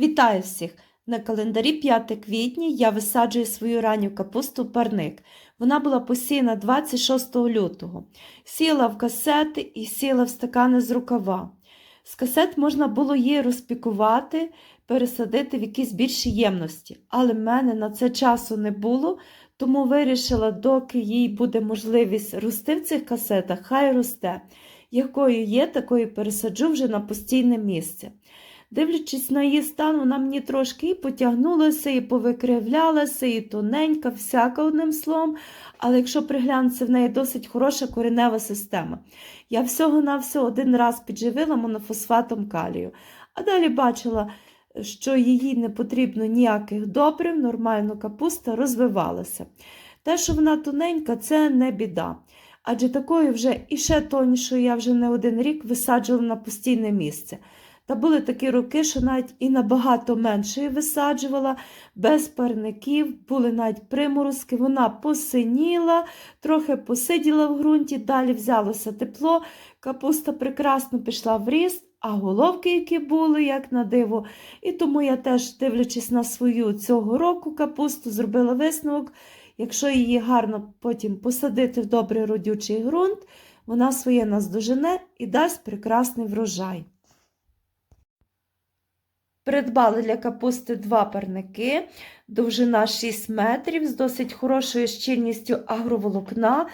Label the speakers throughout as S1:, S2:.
S1: Вітаю всіх! На календарі 5 квітня я висаджую свою ранню капусту парник. Вона була посіяна 26 лютого. Сіяла в касети і сіяла в стакани з рукава. З касет можна було її розпікувати, пересадити в якісь більші ємності, але в мене на це часу не було, тому вирішила, доки їй буде можливість рости в цих касетах, хай росте. Якою є, такою пересаджу вже на постійне місце. Дивлячись на її стан, вона мені трошки і потягнулася, і повикривлялася, і тоненька, всяка одним словом. Але якщо приглянутися, в неї досить хороша коренева система. Я всього-навсього один раз підживила монофосфатом калію, а далі бачила, що їй не потрібно ніяких добрив, нормально капуста розвивалася. Те, що вона тоненька, це не біда. Адже такою вже і ще тонішою я вже не один рік висаджувала на постійне місце. Та були такі роки, що навіть і набагато менше висаджувала, без парників, були навіть приморозки. Вона посиніла, трохи посиділа в ґрунті, далі взялося тепло, капуста прекрасно пішла в ріст, а головки, які були, як на диво. І тому я теж, дивлячись на свою цього року капусту, зробила висновок. Якщо її гарно потім посадити в добрий родючий ґрунт, вона своє наздожене і дасть прекрасний врожай. Придбали для капусти два парники, довжина 6 метрів з досить хорошою щільністю агроволокна,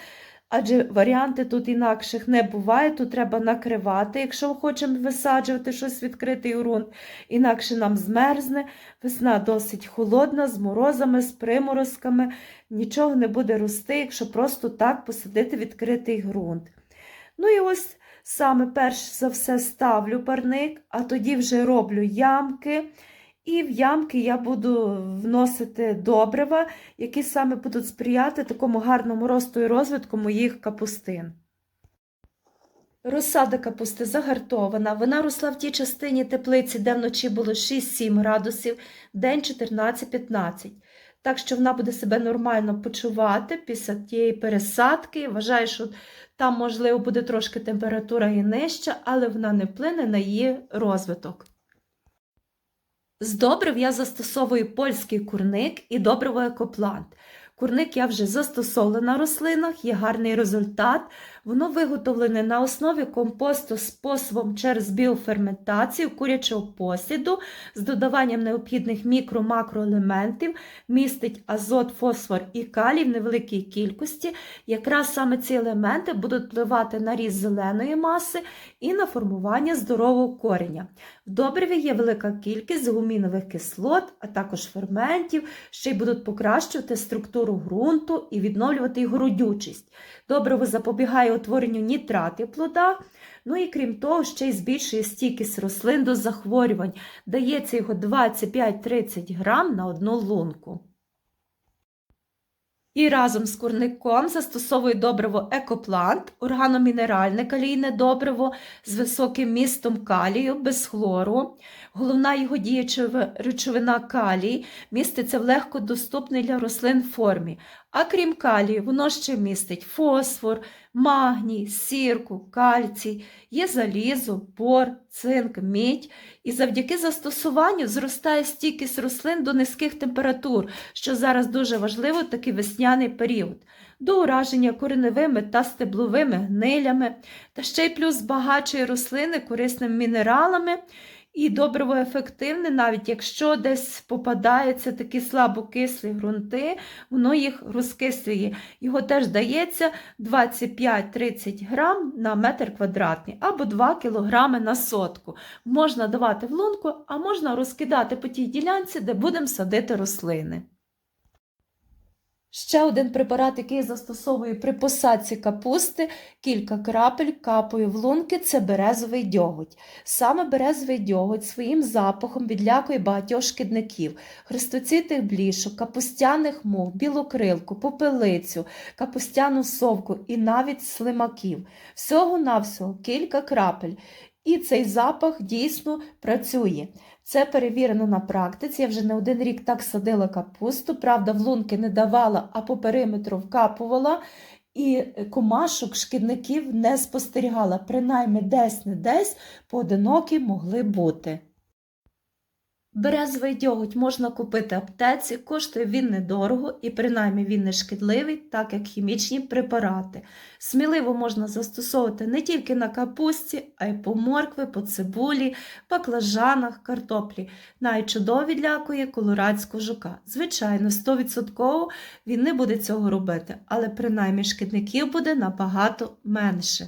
S1: адже варіанти тут інакших не буває, тут треба накривати, якщо хочемо висаджувати щось відкритий ґрунт, інакше нам змерзне. Весна досить холодна, з морозами, з приморозками, нічого не буде рости, якщо просто так посадити відкритий ґрунт. Ну і ось Саме перш за все ставлю парник, а тоді вже роблю ямки. І в ямки я буду вносити добрива, які саме будуть сприяти такому гарному росту і розвитку моїх капустин. Розсада капусти загартована. Вона росла в тій частині теплиці, де вночі було 6-7 градусів, день 14-15. Так що вона буде себе нормально почувати після тієї пересадки. Вважаю, що там, можливо, буде трошки температура і нижча, але вона не вплине на її розвиток. З добрив я застосовую польський курник і добриво екоплант. Курник я вже застосовувала на рослинах, є гарний результат. Воно виготовлене на основі компосту способом через біоферментацію курячого посіду з додаванням необхідних мікро-макроелементів, містить азот, фосфор і калій в невеликій кількості. Якраз саме ці елементи будуть впливати на ріст зеленої маси і на формування здорового кореня. В добриві є велика кількість гумінових кислот, а також ферментів, що й будуть покращувати структуру ґрунту і відновлювати його родючість. Добриво запобігає утворенню нітратів в плодах, ну і крім того, ще й збільшує стійкість рослин до захворювань. Дається його 25-30 грам на одну лунку. І разом з курником застосовую добриво екоплант, органомінеральне калійне добриво з високим містом калію без хлору. Головна його діюча речовина калій міститься в легкодоступній для рослин формі. А крім калію, воно ще містить фосфор, магній, сірку, кальцій, є залізо, бор, цинк, мідь. І завдяки застосуванню зростає стійкість рослин до низьких температур, що зараз дуже важливо такий весняний період, до ураження кореневими та стебловими гнилями, та ще й плюс збагачує рослини корисними мінералами. І добриво ефективне, навіть якщо десь попадаються такі слабокислі ґрунти, воно їх розкислює. Його теж дається 25-30 грам на метр квадратний або 2 кг на сотку. Можна давати в лунку, а можна розкидати по тій ділянці, де будемо садити рослини. Ще один препарат, який застосовую при посадці капусти, кілька крапель капаю в лунки це березовий дьоготь. Саме березовий дьоготь своїм запахом відлякує багатьох шкідників, хрестоцитих блішок, капустяних мух, білокрилку, попелицю, капустяну совку і навіть слимаків. Всього-навсього кілька крапель. І цей запах дійсно працює. Це перевірено на практиці. Я вже не один рік так садила капусту, правда, в лунки не давала, а по периметру вкапувала. І комашок, шкідників не спостерігала, принаймні десь не десь поодинокі могли бути. Березовий дьоготь можна купити в аптеці, коштує він недорого і принаймні він не шкідливий, так як хімічні препарати. Сміливо можна застосовувати не тільки на капусті, а й по моркви, по цибулі, баклажанах, картоплі. Найчудові дякує колорадського жука. Звичайно, 100% він не буде цього робити, але принаймні шкідників буде набагато менше.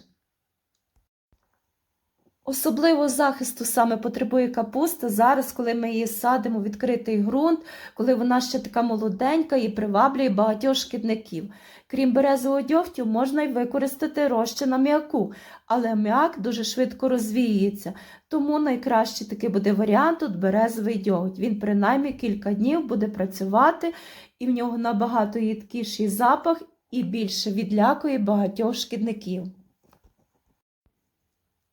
S1: Особливого захисту саме потребує капуста зараз, коли ми її садимо в відкритий ґрунт, коли вона ще така молоденька і приваблює багатьох шкідників. Крім березового дьогтю, можна й використати розчин аміаку, але аміак дуже швидко розвіюється, тому найкращий такий буде варіант тут березовий дьоготь. Він принаймні кілька днів буде працювати, і в нього набагато їдкіший запах і більше відлякує багатьох шкідників.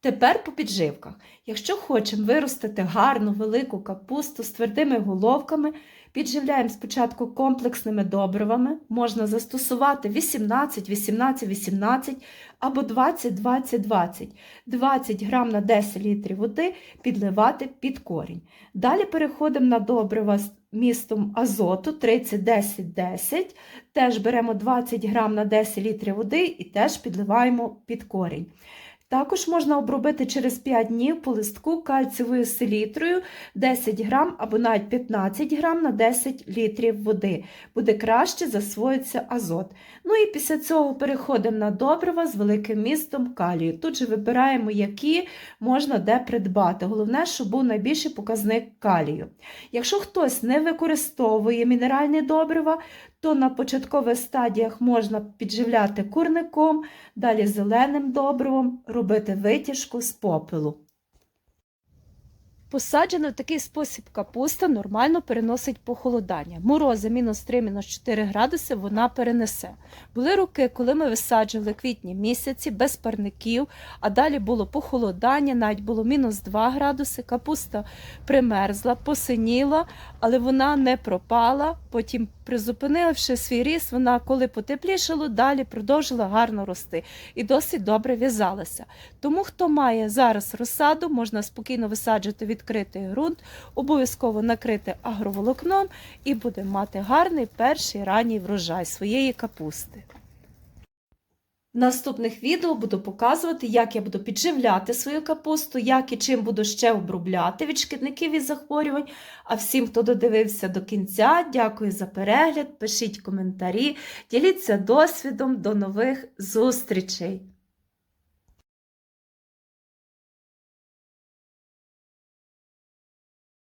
S1: Тепер по підживках. Якщо хочемо виростити гарну велику капусту з твердими головками, підживляємо спочатку комплексними добривами, можна застосувати 18, 18, 18 або 20, 20, 20. 20 грам на 10 літрів води підливати під корінь. Далі переходимо на добрива з містом азоту 30, 10, 10. Теж беремо 20 грам на 10 літрів води і теж підливаємо під корінь. Також можна обробити через 5 днів по листку кальцієвою селітрою 10 грам або навіть 15 грам на 10 літрів води. Буде краще засвоїться азот. Ну і після цього переходимо на добрива з великим містом калію. Тут же вибираємо, які можна де придбати. Головне, щоб був найбільший показник калію. Якщо хтось не використовує мінеральні добрива, то на початкових стадіях можна підживляти курником, далі зеленим добривом, робити витяжку з попелу. Посаджена в такий спосіб капуста нормально переносить похолодання. Морози мінус 3, мінус 4 градуси вона перенесе. Були роки, коли ми висаджували квітні місяці без парників, а далі було похолодання, навіть було мінус 2 градуси. Капуста примерзла, посиніла, але вона не пропала. Потім, призупинивши свій ріст, вона, коли потеплішало, далі продовжила гарно рости і досить добре в'язалася. Тому, хто має зараз розсаду, можна спокійно висаджувати відкритий ґрунт, обов'язково накрити агроволокном і буде мати гарний перший ранній врожай своєї капусти. В наступних відео буду показувати, як я буду підживляти свою капусту, як і чим буду ще обробляти від шкідників і захворювань. А всім, хто додивився до кінця, дякую за перегляд, пишіть коментарі, діліться досвідом. До нових зустрічей!